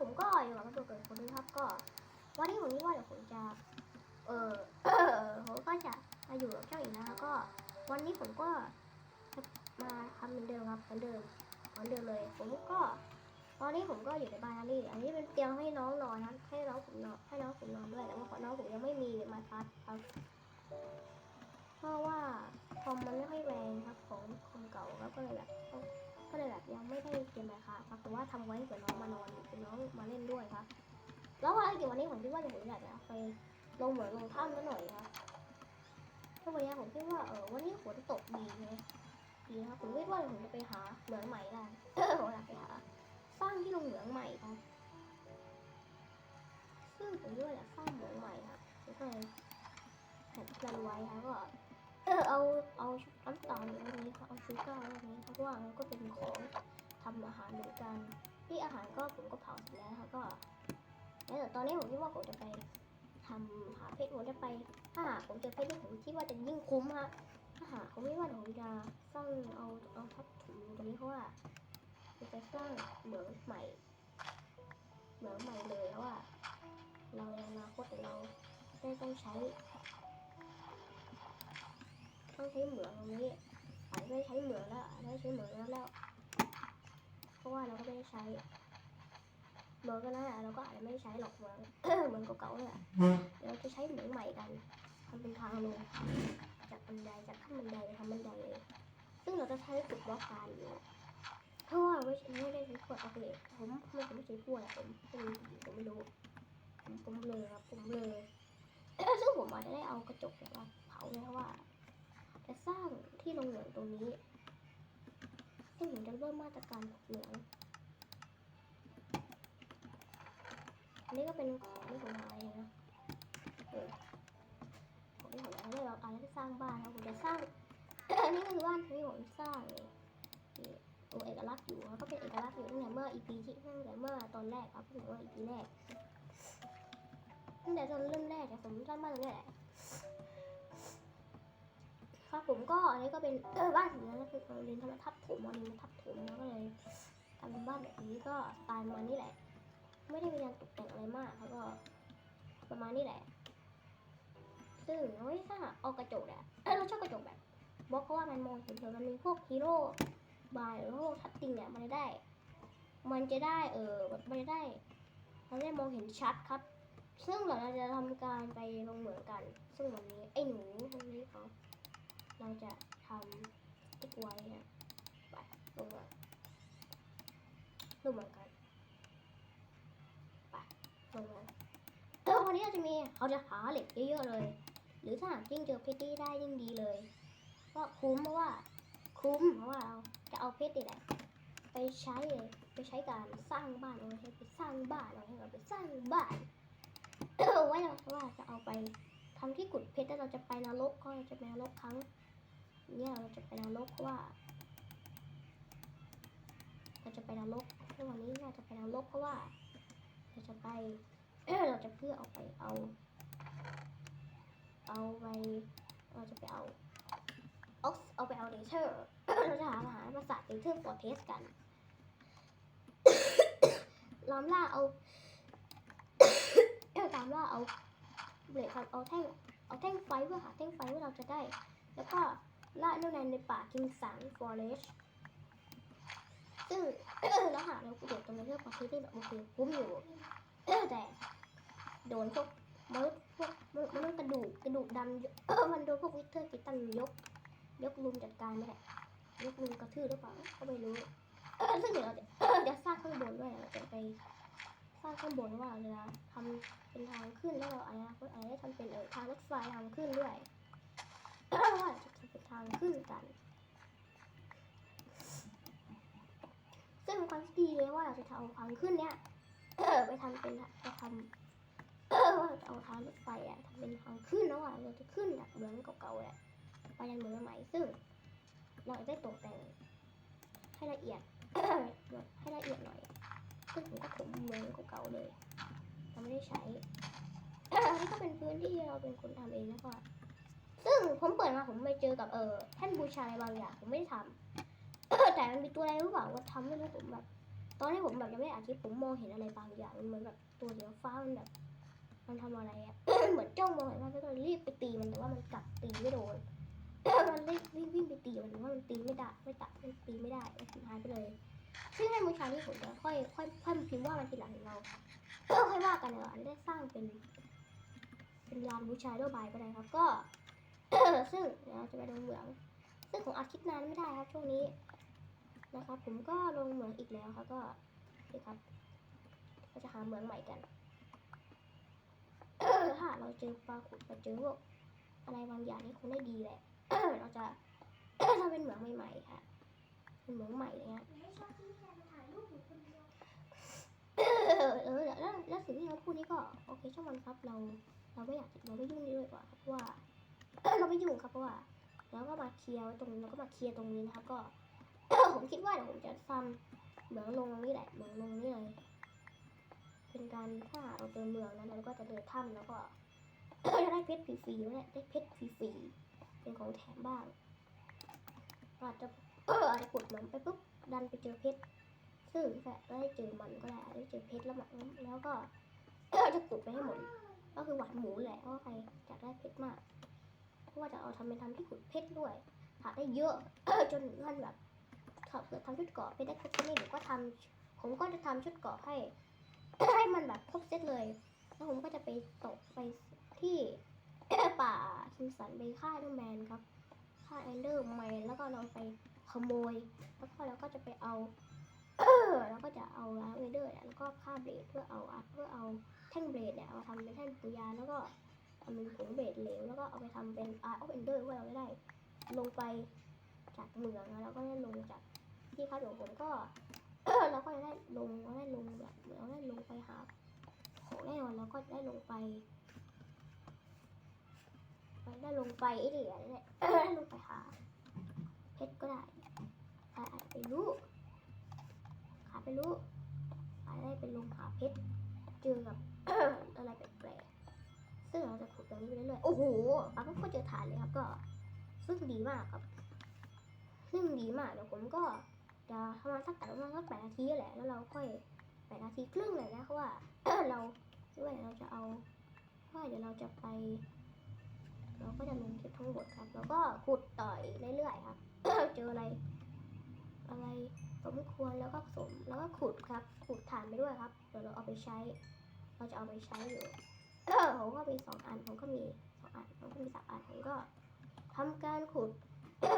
ผมก็อยู่กับตัวเกิดคนนี้ครับก็ วันนี้ผมว่าเดี๋ยวผมจะ เออผมก็จะมาอยู่กับเจ้าอีกนะก็ วันนี้ผมก็มาทำเหมือนเดิมครับเหมือนเดิมเหมือนเดิมเลย ผมก็ ตอนนี้ผมก็อยู่ในบ้านนี่อันนี้เป็นเตียงให้น้องนอนครับให้น้องผมนอนให้น้องผมนอนด้วยแต่ว่าน้องผมยังไม่มีมาทัดครับเพราะว่าคอมมันไม่ค่อยแรงครับของคอมเก่าแล้วก็เลยแบบต้ ก็เลยแบบยังไม่ได้เกมราคาครับแต่ว่าทำไว้เผื่อน้องมานอนเผื่อน้องมาเล่นด้วยครับ แล้ววันเดี๋ยววันนี้ผมคิดว่าเดี๋ยวผมอยากจะไปลงเหมือนลงถ้ำนิดหน่อยครับเพราวันนี้ผมคิดว่าเออวันนี้ฝนตกดีเลยดีครับผมคิดว่าผมจะไปหาเหมืองใหม่กันผมอยากไปหาสร้างที่ลงเหมืองใหม่ครับซึ่งผมคิดว่าอยากสร้างเหมืองใหม่ครับผมก็เลยแผน plan ไว้ครับก็ ออเอาเอาน้ำตาลตรงนี้ค่ะเอาชูการ์ตรงนี้เพราะว่ามันก็เป็นของทำอาหารเหมือนกันที่อาหารก็ผมก็เผาเสร็จแล้วค่ะก็แล้วแต่ตอนนี้ผมคิดว่าผมจะไปทำหาเพชรผมจะไปถ้าหากผมเจอเพชรนี่ผมคิดว่าจะยิ่งคุ้มฮะถ้าหากผมไม่ว่าผมจะสร้างเอาเอาทับถุงตรงนี้เพราะว่าผมจะสร้างเหมืองใหม่เหมืองใหม่เลยเพราะว่า เราในอนาคตเราได้ต้องใช้ ต้องใช้เหมืองตรงนี้อาจจะไม่ใช้เหมืองแล้วอาจจะไม่ใช้เหมืองแล้วแล้ว เพราะว่าเราก็ไม่ได้ใช้เหมืองกันนะเราก็อาจจะไม่ใช้หรอกเหมืองเหมืองเก่าๆเนี่ยเดี๋ยวเราจะใช้เหมืองใหม่กันทำเป็นทางลงจากบันไดจากขั้นบันไดไปทำบันไดเลยซึ่งเราจะใช้ฝึกบล็อกการอยู่เพราะว่าไม่ไม่ได้ใช้ขวดโอเคผมไมผมไม่ใช้ขวดผมผมผมไม่รู้ผมผมเลยครับผมเลยซึ่งผมอาจจะได้เอากระจกเนี่ยมาเผาเลยเพราะว่า จะสร้างที่ลงเหมืองตรงนี้ซึ่งผมจะเริ่มมาตรการเหมืองอันนี้ก็เป็นของที่ผมหาเองนะของที่ผมหาได้เราอาจจะสร้างบ้านนะผมจะสร้างอันนี้ก็คือบ้านที่ผมสร้างเองนี่ตัวเอกลักษณ์อยู่ก็เป็นเอกลักษณ์อยู่ตั้งแต่เมื่อ EP ที่ตั้งแต่เมื่อตอนแรกครับตั้งแต่เมื่อ EP แรกตั้งแต่ตอนเริ่มแรกเนี่ยผมสร้างบ้านตรงนี้แหละ ผมก็อันนี้ก็เป็นเออบ้านผมนะคือโรงเรียนธรรมทับถมวันนี้มาทับถมแล้วก็เลยทำเป็นบ้านแบบนี้ก็สไตล์มาณนี้แหละ ไม่ได้มีการตกแต่งอะไรมากแล้วก็ประมาณนี้แหละ ซึ่งเฮ้ยถ้าเอากระจกเนี่ยเออเราชอบกระจกแบบบล็อกเพราะว่ามันมองเห็นเถอะมันมีพวกฮีโร่บายหรือพวกทัตติงเนี่ยมันจะได้ มันจะได้เออมันจะได้มันจะได้มองเห็นชัดครับ ซึ่งเราจะทำการไปลงเหมืองกัน ซึ่งวันนี้ไอ้หนูตรงนี้เขา เราจะทำติ๊กไว้นะไปลงมาลงมากันไปลงมาเออวันนี้เราจะมีเขาจะหาเหล็กเยอะๆเลย หรือถ้าหากยิ่งเจอเพชรได้ยิ่งดีเลยก็คุ้มเพราะว่า คุ้มเพราะว่าเราจะเอาเพชรนี่แหละไปใช้เลยไปใช้การสร้างบ้านเอาใช้ไปสร้างบ้านเอาให้เราไปสร้างบ้านไว้เราเพราะว่าจะเอาไปทำที่ขุดเพชรแล้วเราจะไปนรกก็จะไปนรกครั้ง เนี่ยเราจะไปนรกเพราะว่าเราจะไปนรกในวันนี้เราจะไปนรกเพราะว่า เราจะไปเราจะเพื่อเอาไปเอา เอาไปเราจะไปเอาเอาเอาไปเอาเลเทอร์เราจะหาอาหารมาสาดเลเทอร์ฟอร์เทสกันล้อมล่าเอาตามล่าเอาเบรกครับเอาแท่งเอาแท่งไฟเพื่อหาแท่งไฟเพื่อเราจะได้ แล้วก็ ล่าเนื่องในในป่ากิงสันฟอเรสซึ่งแล้วหาเราเด็ดตรงนี้เพื่อความคิดที่แบบโอเคคุ้มอยู่แต่โดนพวกมนุษย์พวกมนุษย์กระดูกกระดูกดำมันโดนพวกวิเทอร์กิตันยก ยกลุมจัดการไม่ได้ยกลุมกระทืบหรือเปล่าก็ไม่รู้ซึ่งเดี๋ยวเราจะสร้างข้างบนด้วยเราจะไปสร้างข้างบนว่าเราจะทำเป็นทางขึ้นแล้วเราอาจจะอาจจะทำเป็นทางรถไฟทางขึ้นด้วยว่าจะ ทำเป็นทางขึ้นกัน ซึ่งความดีเลยว่าเราจะเอาทางขึ้นเนี้ยไปทำเป็นจะทำว่าจะเอาทางรถไฟอะทำเป็นทางขึ้นแล้วอะเราจะขึ้นจากเหมืองเก่าๆแหละไปยังเหมืองใหม่ซึ่งเราจะได้ตกแต่งให้ละเอียดให้ละเอียดหน่อยซึ่งผมก็ถมเหมืองเก่าๆเลยเราไม่ได้ใช้อันนี้ก็เป็นพื้นที่เราเป็นคนทำเองนะพ่อ ซึ่งผมเปิดมาผมไปเจอกับเออแท่นบูชาอะไรบางอย่างผมไม่ได้ทำแต่มันมีตัวอะไรรู้เปล่าว่าทำไม่รู้ผมแบบ ตอนที่ผมแบบยังไม่ได้อัดคลิปผมมองเห็นอะไรบางอย่างมันเหมือนแบบตัวสีฟ้ามันแบบ มันทำอะไรอะเหมือนจ้องมองเห็นมันก็เลยรีบไปตีมันแต่ว่ามันกลับตีไม่โดนมันรีบวิ่งไปตีมันว่ามันตีไม่ได้ไม่ตัดมันตีไม่ได้มันหายไปเลยซึ่งในมื้อเช้านี้ผมจะค่อยค่อยค่อยพิมพ์ว่ามันทีหลังเราค่อยว่ากันเดี๋ยวอาจจะได้สร้างเป็น เป็นลานบูชาด้วยบายก็ได้ครับก็ ซึ่งเราจะไปลงเหมือง ซึ่งผมอัดคลิปนานไม่ได้ครับช่วงนี้นะครับ ผมก็ลงเหมืองอีกแล้วครับก็นี่ครับเราจะหาเหมืองใหม่กันถ้าเราเจอปลาขุดเราเจอพวกอะไรบางอย่างนี่คงได้ดีแหละเราจะทำเป็นเหมืองใหม่ๆค่ะเป็นเหมืองใหม่เลยฮะแกมาถ่ายรูปหนูคนเออแล้วแล้วสิ่งที่เขาพูดนี่ก็โอเคช่างมันครับเราเราไม่อยากเราไม่ยุ่งด้วยกว่าครับเพราะว่า เราไม่ยุ่งครับเพราะว่าแล้วก็มาเคลียร์ตรงนี้แล้วก็มาเคลียร์ตรงนี้นะครับ ก็ ผมคิดว่าเดี๋ยวผมจะทำเหมืองลงตรงนี้แหละเหมืองลงนี่เลยเป็นการถ้าเราเจอเมืองนั้นเราก็จะเดินถ้ำแล้วก็จะได้เพชรฟรีๆแล้วเนี่ยได้เพชรฟรีๆเป็นของแถมบ้างอาจจะอาจจะขุดหมืองไปปุ๊บดันไปเจอเพชรซึ่งแฟได้เจอมันก็ได้ได้เจอเพชรแล้วมันแล้วก็จะขุดไปให้หมดก็คือหวานหมูแหละเพราะว่าใครอยากได้เพชรมาก เพราะว่าจะเอาทำเป็นทำที่ขุดเพชรด้วยหาได้เยอะจนมันแบบถ้าเกิดทำชุดเกาะไปได้ครบเซตนี่เดี๋ยวก็ทำผมก็จะทำชุดเกาะให้ให้มันแบบครบเซตเลย แล้วผมก็จะไปตกไปที่ป่าคิมสันไปฆ่าเดอร์แมนครับฆ่าเอนเดอร์แมนแล้วก็เราไปขโมย แล้วก็เราก็จะไปเอาแล้วก็จะเอาล้างเวเดอร์แล้วก็ฆ่าเบลดเพื่อเอาอัดเพื่อเอาแท่งเบลดเนี่ยเอาทำเป็นแท่งปุยาแล้วก็ ทำเป็นผงเบลดเหลวแล้วก็เอาไปทำเป็นอออฟเอนเดอร์เพื่อเราได้ลงไปจากเมืองนะแล้วก็ได้ลงจากที่คาดของผมก็ เราก็จะได้ลงเราได้ลงแบบเราได้ลงไปหาของแน่นอนแล้วก็ได้ลงไปได้ลงไปไอ้เหรียญเนี่ยได้ลงไปหาเพชรก็ได้ใครอาไปรู้หาไปรู้หาได้เป็นลงหาเพชรเจอกับ นี้ไปเรื่อยๆ โอ้โหปาก็เจอฐานเลยครับก็ ซึ่งดีมากครับ ซึ่งดีมากเดี๋ยวผมก็จะประมาณสักแต่ประมาณสักแปดนาทีแหละ แล้วเราค่อยแปดนาทีครึ่งเลยนะเพราะว่าเราด้วยเราจะเอาว่าเดี๋ยวเราจะไป เราก็จะลงคลิปทั้งหมดครับ แล้วก็ขุดต่อยเรื่อยๆครับ เจออะไร อะไรสมควรแล้วก็ผสมแล้วก็ขุดครับ ขุดถ่านไปด้วยครับ เดี๋ยวเราเอาไปใช้ เราจะเอาไปใช้อยู่ ผมก็มีสองอันผมก็มีสองอันผมก็มีสามอันผมก็ทำการขุด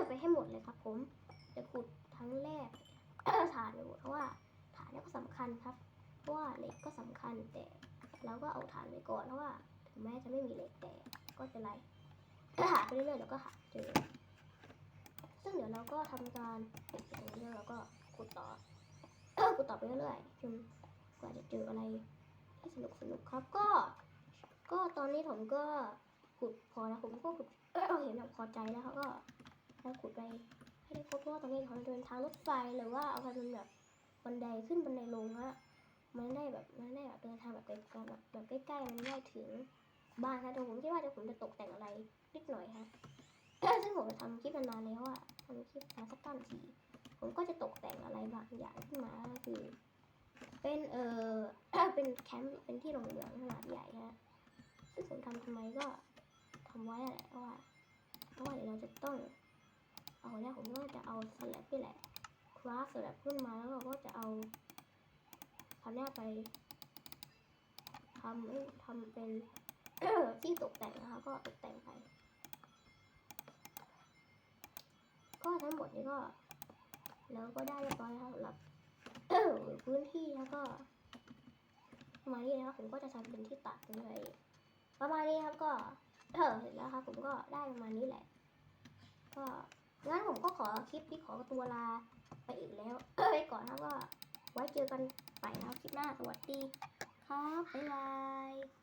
ไปให้หมดเลยครับ ผมจะขุดทั้งแรกฐานไปหมดเพราะว่าฐานนี่ก็สำคัญครับ เพราะว่าเหล็กก็สำคัญแต่เราก็เอาฐานไปก่อนเพราะว่าถึงแม้จะไม่มีเหล็กแต่ก็จะไรหาไปเรื่อยๆแล้วก็หาเจอซึ่งเดี๋ยวเราก็ทำการปิดตรงนี้แล้วเราก็ขุดต่อขุดต่อไปเรื่อยๆจนกว่าจะเจออะไรที่สนุกสนุกครับก็ ก็ตอนนี้ผมก็ขุดพอแล้วผมก็ขุดเห็นแบบพอใจแล้วเขาก็แล้วขุดไปให้ได้ครบเพราะว่าตรงนี้เขาเดินทางรถไฟหรือว่าเอาไปเป็นแบบบันไดขึ้นบันไดลงฮะมันได้แบบมันได้แบบเดินทางแบบไกลแบบแบบใกล้ๆมันได้ถึงบ้านนะแต่ผมคิดว่าเดี๋ยวผมจะตกแต่งอะไรนิดหน่อยฮะซึ่งผมจะทำคลิปมานานแล้วอะทำคลิปมาสักตั้งทีผมก็จะตกแต่งอะไรบางอย่างขึ้นมาคือ เป็นเออเป็นแคมป์เป็นที่โรงเรือนขนาดใหญ่ฮะ ซึ่งผมทำทำไมก็ทำไว้แหละเพราะว่าเพราะว่าเดี๋ยวเราจะต้อง เอาเนี่ยผมก็จะเอาสแลบนี่แหละคราฟสแลบขึ้นมาแล้วเราก็จะเอาทำนี่ยไปทำทำเป็นที่ตกแต่งนะคะก็ตกแต่งไป ก็ทั้งหมดนี้ก็ แล้วก็ได้เรียบร้อยแล้วสำหรับพื้นที่แล้วก็ประมาณนี้นะครับผมก็จะทำเป็นที่ตัดเลย ประมาณนี้ครับก็เอะเสร็จแล้วครับผมก็ได้ประมาณนี้แหละ ก็งั้นผมก็ขอคลิปนี้ขอตัวลาไปอีกแล้วไปก่อนครับก็ไว้เจอกันใหม่นะครับคลิปหน้าสวัสดี ครับบ๊ายบาย